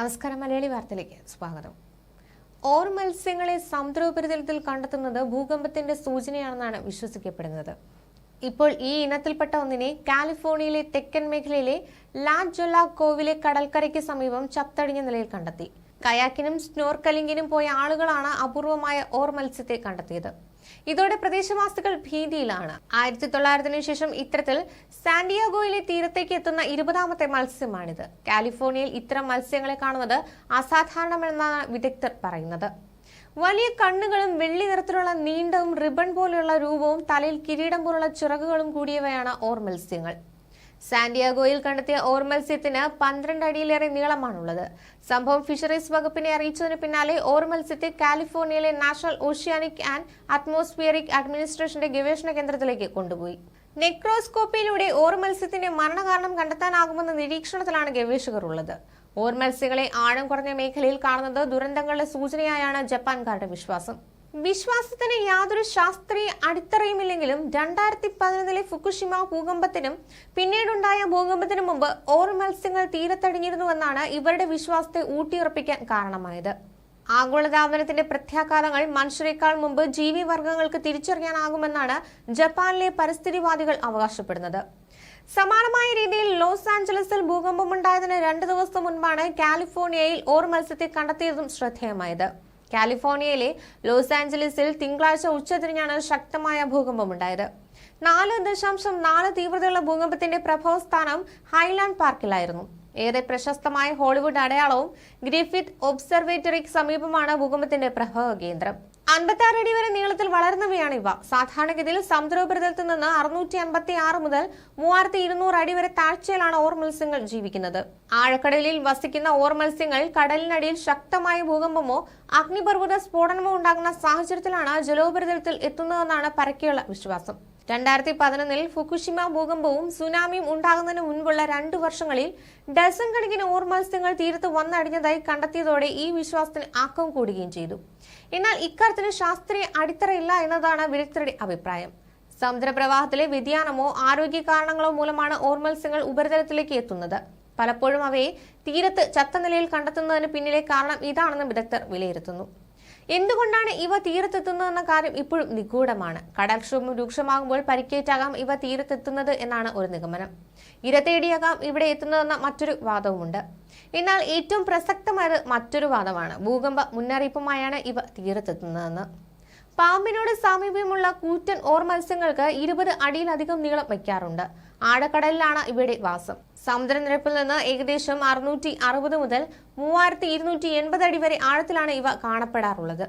നമസ്കാരം മലയാളി വാർത്തയിലേക്ക് സ്വാഗതം. ഓർ മത്സ്യങ്ങളെ സമുദ്രോപരിതലത്തിൽ കണ്ടെത്തുന്നത് ഭൂകമ്പത്തിന്റെ സൂചനയാണെന്നാണ് വിശ്വസിക്കപ്പെടുന്നത്. ഇപ്പോൾ ഈ ഇനത്തിൽപ്പെട്ട ഒന്നിനെ കാലിഫോർണിയയിലെ തെക്കൻ മേഖലയിലെ ലാ ജൊലാക്കോവിലെ കോവിലെ കടൽക്കരയ്ക്ക് സമീപം ചത്തടിഞ്ഞ നിലയിൽ കണ്ടെത്തി. കയാക്കിനും സ്നോർക്കലിംഗിനും പോയ ആളുകളാണ് അപൂർവമായ ഓർ മത്സ്യത്തെ കണ്ടെത്തിയത്. ഇതോടെ പ്രദേശവാസികൾ ഭീതിയിലാണ്. ആയിരത്തി തൊള്ളായിരത്തിനു ശേഷം ഇത്തരത്തിൽ സാന്റിയാഗോയിലെ തീരത്തേക്ക് എത്തുന്ന ഇരുപതാമത്തെ മത്സ്യമാണിത്. കാലിഫോർണിയയിൽ ഇത്തരം മത്സ്യങ്ങളെ കാണുന്നത് അസാധാരണമെന്നാണ് വിദഗ്ധർ പറയുന്നത്. വലിയ കണ്ണുകളും വെള്ളി നിറത്തിലുള്ള നീണ്ടവും റിബൺ പോലെയുള്ള രൂപവും തലയിൽ കിരീടം പോലുള്ള ചിറകുകളും കൂടിയവയാണ് ഓർ മത്സ്യങ്ങൾ. സാന്റിയാഗോയിൽ കണ്ടെത്തിയ ഓർ മത്സ്യത്തിന് പന്ത്രണ്ട് അടിയിലേറെ നീളമാണുള്ളത്. സംഭവം ഫിഷറീസ് വകുപ്പിനെ അറിയിച്ചതിന് പിന്നാലെ ഓർ മത്സ്യത്തെ കാലിഫോർണിയയിലെ നാഷണൽ ഓഷ്യാനിക് ആൻഡ് അറ്റ്മോസ്ഫിയറിക് അഡ്മിനിസ്ട്രേഷന്റെ ഗവേഷണ കേന്ദ്രത്തിലേക്ക് കൊണ്ടുപോയി. നെക്രോസ്കോപ്പിയിലൂടെ ഓർ മത്സ്യത്തിന്റെ മരണകാരണം കണ്ടെത്താനാകുമെന്ന നിരീക്ഷണത്തിലാണ് ഗവേഷകർ ഉള്ളത് ഓർ മത്സ്യങ്ങളെ ആഴം കുറഞ്ഞ മേഖലയിൽ കാണുന്നത് ദുരന്തങ്ങളുടെ സൂചനയായാണ് ജപ്പാൻകാരുടെ വിശ്വാസം. വിശ്വാസത്തിന് യാതൊരു ശാസ്ത്രീയ അടിത്തറയുമില്ലെങ്കിലും രണ്ടായിരത്തി പതിനൊന്നിലെ ഫുക്കുഷിമ ഭൂകമ്പത്തിനും പിന്നീടുണ്ടായ ഭൂകമ്പത്തിനു മുമ്പ് ഓർ മത്സ്യങ്ങൾ തീരത്തടിഞ്ഞിരുന്നുവെന്നാണ് ഇവരുടെ വിശ്വാസത്തെ ഊട്ടിയുറപ്പിക്കാൻ കാരണമായത്. ആഗോളതാപനത്തിന്റെ പ്രത്യാഘാതങ്ങൾ മനുഷ്യരെക്കാൾ മുമ്പ് ജീവിവർഗങ്ങൾക്ക് തിരിച്ചറിയാനാകുമെന്നാണ് ജപ്പാനിലെ പരിസ്ഥിതിവാദികൾ അവകാശപ്പെടുന്നത്. സമാനമായ രീതിയിൽ ലോസ് ആഞ്ചലസിൽ ഭൂകമ്പമുണ്ടായതിന് രണ്ട് ദിവസം മുൻപാണ് കാലിഫോർണിയയിൽ ഓർ മത്സ്യത്തെ കണ്ടെത്തിയതും ശ്രദ്ധേയമായത്. കാലിഫോർണിയയിലെ ലോസ് ആഞ്ചലസിൽ തിങ്കളാഴ്ച ഉച്ചതിരിഞ്ഞാണ് ശക്തമായ ഭൂകമ്പമുണ്ടായത്. നാല് ദശാംശം നാല് തീവ്രതയുള്ള ഭൂകമ്പത്തിന്റെ പ്രഭവസ്ഥാനം ഹൈലാൻഡ് പാർക്കിലായിരുന്നു. ഏറെ പ്രശസ്തമായ ഹോളിവുഡ് അടയാളവും ഗ്രിഫിത്ത് ഒബ്സർവേറ്ററിക്ക് സമീപമാണ് ഭൂകമ്പത്തിന്റെ പ്രഭവ കേന്ദ്രം അൻപത്തി അടി വരെ നീളത്തിൽ വളർന്നവയാണ് ഇവ. സാധാരണഗതിയിൽ സമുദ്രോപരിതലത്തിൽ നിന്ന് അറുന്നൂറ്റി അൻപത്തി ആറ് മുതൽ മൂവായിരത്തി ഇരുന്നൂറ് അടി വരെ താഴ്ചയിലാണ് ഓർ മത്സ്യങ്ങൾ ജീവിക്കുന്നത്. ആഴക്കടലിൽ വസിക്കുന്ന ഓർ മത്സ്യങ്ങൾ കടലിനടിയിൽ ശക്തമായ ഭൂകമ്പമോ അഗ്നിപർവത സ്ഫോടനമോ ഉണ്ടാകുന്ന സാഹചര്യത്തിലാണ് ജലോപരിതലത്തിൽ എത്തുന്നതെന്നാണ് പരക്കെയുള്ള വിശ്വാസം. രണ്ടായിരത്തി പതിനൊന്നിൽ ഫുക്കുഷിമ ഭൂകമ്പവും സുനാമിയും ഉണ്ടാകുന്നതിന് മുൻപുള്ള രണ്ടു വർഷങ്ങളിൽ ഡസൺ കണക്കിന് ഓർ മത്സ്യങ്ങൾ തീരത്ത് വന്നടിഞ്ഞതായി കണ്ടെത്തിയതോടെ ഈ വിശ്വാസത്തിന് ആക്കം കൂടുകയും ചെയ്തു. എന്നാൽ ഇക്കാര്യത്തിന് ശാസ്ത്രീയ അടിത്തറയില്ല എന്നതാണ് വിദഗ്ധരുടെ അഭിപ്രായം. സമുദ്രപ്രവാഹത്തിലെ വ്യതിയാനമോ ആരോഗ്യ കാരണങ്ങളോ മൂലമാണ് ഓർ മത്സ്യങ്ങൾ ഉപരിതലത്തിലേക്ക് എത്തുന്നത്. പലപ്പോഴും അവയെ തീരത്ത് ചത്ത നിലയിൽ കണ്ടെത്തുന്നതിന് പിന്നിലെ കാരണം ഇതാണെന്ന് വിദഗ്ധർ വിലയിരുത്തുന്നു. എന്തുകൊണ്ടാണ് ഇവ തീരത്തെത്തുന്നതെന്ന കാര്യം ഇപ്പോഴും നിഗൂഢമാണ്. കടൽക്ഷോഭം രൂക്ഷമാകുമ്പോൾ പരിക്കേറ്റാകാം ഇവ തീരത്തെത്തുന്നത് എന്നാണ് ഒരു നിഗമനം. ഇര തേടിയാകാം ഇവിടെ എത്തുന്നതെന്ന മറ്റൊരു വാദവുമുണ്ട്. എന്നാൽ ഏറ്റവും പ്രസക്തമായത് മറ്റൊരു വാദമാണ്. ഭൂകമ്പ മുന്നറിയിപ്പുമായാണ് ഇവ തീരത്തെത്തുന്നതെന്ന്. പാമ്പിനോട് സാമീപ്യമുള്ള കൂറ്റൻ ഓർ മത്സ്യങ്ങൾക്ക് ഇരുപത് അടിയിലധികം നീളം വയ്ക്കാറുണ്ട്. ആഴക്കടലിലാണ് ഇവയുടെ വാസം. സമുദ്രനിരപ്പിൽ നിന്ന് ഏകദേശം അറുന്നൂറ്റി അറുപത് മുതൽ മൂവായിരത്തി ഇരുന്നൂറ്റി എൺപത് അടി വരെ ആഴത്തിലാണ് ഇവ കാണപ്പെടാറുള്ളത്.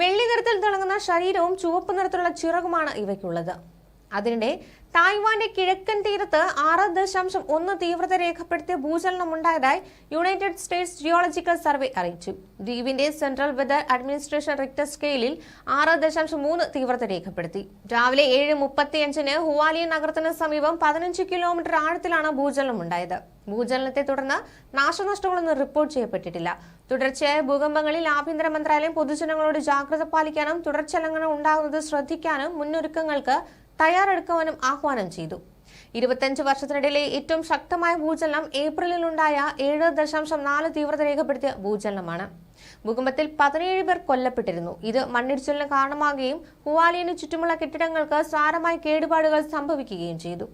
വെള്ളി നിറത്തിൽ തിളങ്ങുന്ന ശരീരവും ചുവപ്പ് നിറത്തിലുള്ള ചിറകുമാണ് ഇവയ്ക്കുള്ളത്. അതിനിടെ തായ്വാന്റെ കിഴക്കൻ തീരത്ത് ആറ് ദശാംശം ഒന്ന് തീവ്രത രേഖപ്പെടുത്തിയ ഭൂചലനം ഉണ്ടായതായി യുണൈറ്റഡ് സ്റ്റേറ്റ്സ് ജിയോളജിക്കൽ സർവേ അറിയിച്ചു. ദ്വീപിന്റെ സെൻട്രൽ വെതർ അഡ്മിനിസ്ട്രേഷൻ റിക്ടർ സ്കെയിലിൽ ആറ് ദശാംശം മൂന്ന് തീവ്രത രേഖപ്പെടുത്തി. രാവിലെ ഏഴ് മുപ്പത്തിയഞ്ചിന് ഹുവാലിയ നഗരത്തിന് സമീപം പതിനഞ്ച് കിലോമീറ്റർ ആഴത്തിലാണ് ഭൂചലനം ഉണ്ടായത് ഭൂചലനത്തെ തുടർന്ന് നാശനഷ്ടങ്ങളൊന്നും റിപ്പോർട്ട് ചെയ്യപ്പെട്ടിട്ടില്ല. തുടർച്ചയായ ഭൂകമ്പങ്ങളിൽ ആഭ്യന്തര മന്ത്രാലയം പൊതുജനങ്ങളോട് ജാഗ്രത പാലിക്കാനും തുടർചലനങ്ങൾ ഉണ്ടാകുന്നത് ശ്രദ്ധിക്കാനും മുന്നൊരുക്കങ്ങൾക്ക് തയ്യാറെടുക്കുവാനും ആഹ്വാനം ചെയ്തു. ഇരുപത്തിയഞ്ച് വർഷത്തിനിടയിലെ ഏറ്റവും ശക്തമായ ഭൂചലനം ഏപ്രിലിലുണ്ടായ ഏഴ് ദശാംശം നാല് തീവ്രത രേഖപ്പെടുത്തിയ ഭൂചലനമാണ്. ഭൂകമ്പത്തിൽ പതിനേഴ് പേർ കൊല്ലപ്പെട്ടിരുന്നു. ഇത് മണ്ണിടിച്ചിലിന് കാരണമാകുകയും ഹുവാലിയന് ചുറ്റുമുള്ള കെട്ടിടങ്ങൾക്ക് സാരമായ കേടുപാടുകൾ സംഭവിക്കുകയും ചെയ്തു.